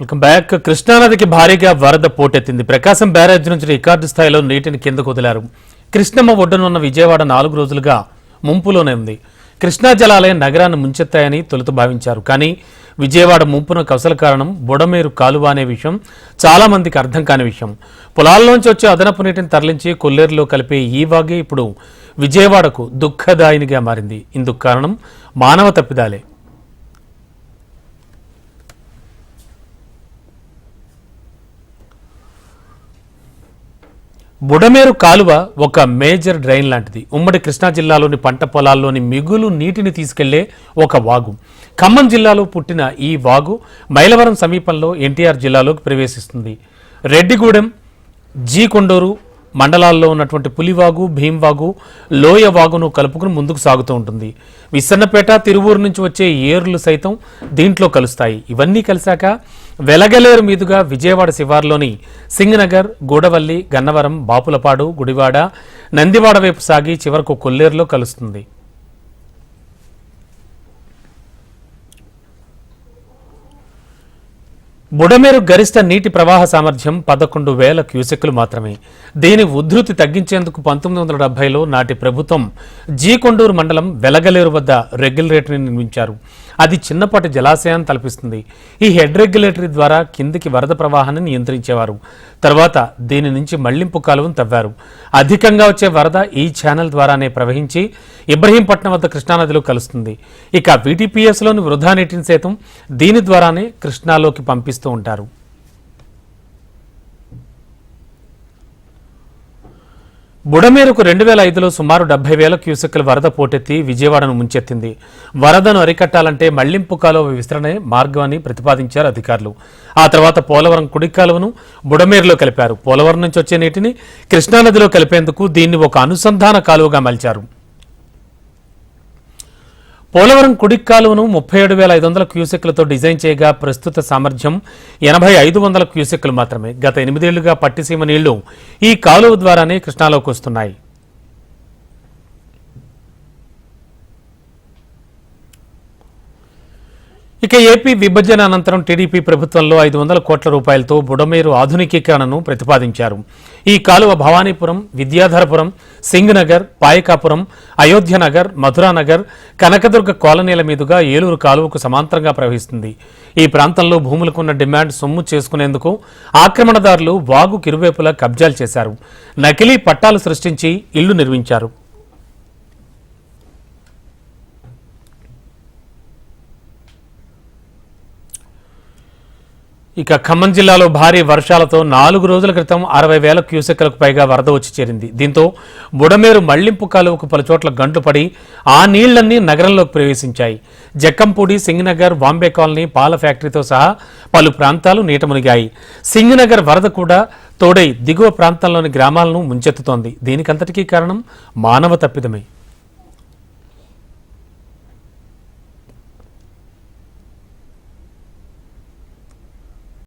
Welcome back కృష్ణానదికి భారీగా వరద పోటెత్తింది. ప్రకాశం బ్యారేజ్ నుంచి రికార్డు స్థాయిలో నీటిని కిందకు వదిలారు. కృష్ణమ్మ ఒడ్డునున్న విజయవాడ నాలుగు రోజులుగా ముంపులోనే ఉంది. కృష్ణా జలాలయం నగరాన్ని ముంచెత్తాయని తొలుత భావించారు. కానీ విజయవాడ ముంపునకు అసలు కారణం బుడమేరు కాలువ అనే విషయం చాలా మందికి అర్థం కాని విషయం. పొలాల్లోంచి వచ్చే అదనపు నీటిని తరలించి కొల్లేరులో కలిపే ఈ వాగే ఇప్పుడు విజయవాడకు దుఃఖదాయినిగా మారింది. ఇందుకు కారణం మానవ తప్పిదాలే. బుడమేరు కాలువ ఒక మేజర్ డ్రైన్ లాంటిది. ఉమ్మడి కృష్ణా జిల్లాలోని పంట పొలాల్లోని మిగులు నీటిని తీసుకెళ్ళే ఒక వాగు. ఖమ్మం జిల్లాలో పుట్టిన ఈ వాగు మైలవరం సమీపంలో ఎన్టీఆర్ జిల్లాలోకి ప్రవేశిస్తుంది. రెడ్డిగూడెం జీ కొండూరు మండలాల్లో ఉన్నటువంటి పులివాగు భీంవాగు లోయ వాగును కలుపుకుని ముందుకు సాగుతూ ఉంటుంది. విసన్నపేట తిరువూరు నుంచి వచ్చే ఏర్లు సైతం దీంట్లో కలుస్తాయి. ఇవన్నీ కలిశాక వెలగలేరు మీదుగా విజయవాడ శివార్లోని సింగనగర్ గూడవల్లి గన్నవరం బాపులపాడు గుడివాడ నందివాడ వైపు సాగి చివరకు కొల్లేరులో కలుస్తుంది. బుడమేరు గరిష్ట నీటి ప్రవాహ సామర్థ్యం పదకొండు వేల క్యూసెక్లు మాత్రమే. దీని ఉధృతి తగ్గించేందుకు పంతొమ్మిది వందల డెబ్బైలో నాటి ప్రభుత్వం జీకొండూరు మండలం వెలగలేరు వద్ద రెగ్యులేటరీని నిర్మించారు. అది చిన్నపాటి జలాశయాన్ని తలపిస్తుంది. ఈ హెడ్ రెగ్యులేటరీ ద్వారా కిందికి వరద ప్రవాహాన్ని నియంత్రించేవారు. తర్వాత దీని నుంచి మళ్ళింపు కాలువను తవ్వారు. అధికంగా వచ్చే వరద ఈ ఛానల్ ద్వారానే ప్రవహించి ఇబ్రహీంపట్నం వద్ద కృష్ణానదిలో కలుస్తుంది. ఇక వీటీపీఎస్లోని వృధా నీటిని సైతం దీని ద్వారానే కృష్ణాలోకి పంపిస్తూ ఉంటారు. బుడమేరుకు రెండు వేల ఐదులో సుమారు డెబ్బై వేల క్యూసెక్కుల వరద పోటెత్తి విజయవాడను ముంచెత్తింది. వరదను అరికట్టాలంటే మళ్ళింపు కాలువ విస్తరణే మార్గమని ప్రతిపాదించారు అధికారులు. ఆ తర్వాత పోలవరం కుడి కాలువను బుడమేరులో కలిపారు. పోలవరం నుంచి వచ్చే నీటిని కృష్ణానదిలో కలిపేందుకు దీన్ని ఒక అనుసంధాన కాలువగా మలిచారు. పోలవరం కుడి కాలువను ముప్పై ఏడు వేల ఐదు వందల క్యూసెక్లతో డిజైన్ చేయగా ప్రస్తుత సామర్థ్యం ఎనభై ఐదు వందల క్యూసెక్లు మాత్రమే. గత ఎనిమిదేళ్ళుగా పట్టిసీమ నీళ్ళు ఈ కాలువ ద్వారానే కృష్ణాలోకి వస్తున్నాయి. ఇక ఏపీ విభజన అనంతరం టీడీపీ ప్రభుత్వంలో ఐదు వందల కోట్ల రూపాయలతో బుడమేరు ఆధునికీకరణను ప్రతిపాదించారు. ఈ కాలువ భవానీపురం విద్యాధరపురం సింగ్నగర్ పాయకాపురం అయోధ్యనగర్ మధురానగర్ కనకదుర్గ కాలనీల మీదుగా ఏలూరు కాలువకు సమాంతరంగా ప్రవహిస్తుంది. ఈ ప్రాంతంలో భూములకున్న డిమాండ్ సొమ్ము చేసుకునేందుకు ఆక్రమణదారులు వాగు కిరువైపులా కబ్జాలు చేశారు. నకిలీ పట్టాలు సృష్టించి ఇళ్ళు నిర్మించారు. ఇక ఖమ్మం జిల్లాలో భారీ వర్షాలతో నాలుగు రోజుల క్రితం అరవై వేల క్యూసెక్లకు పైగా వరద వచ్చి చేరింది. దీంతో బుడమేరు మళ్ళింపు కాలువకు పలుచోట్ల గంటు పడి ఆ నీళ్ళన్నీ నగరంలోకి ప్రవేశించాయి. జక్కంపూడి సింగనగర్ బాంబే కాలనీ పాల ఫ్యాక్టరీతో సహా పలు ప్రాంతాలు నీట మునిగాయి. సింగనగర్ వరద కూడా తోడై దిగువ ప్రాంతంలోని గ్రామాలను ముంచెత్తుతోంది. దీనికంతటికీ కారణం మానవ తప్పిదమే.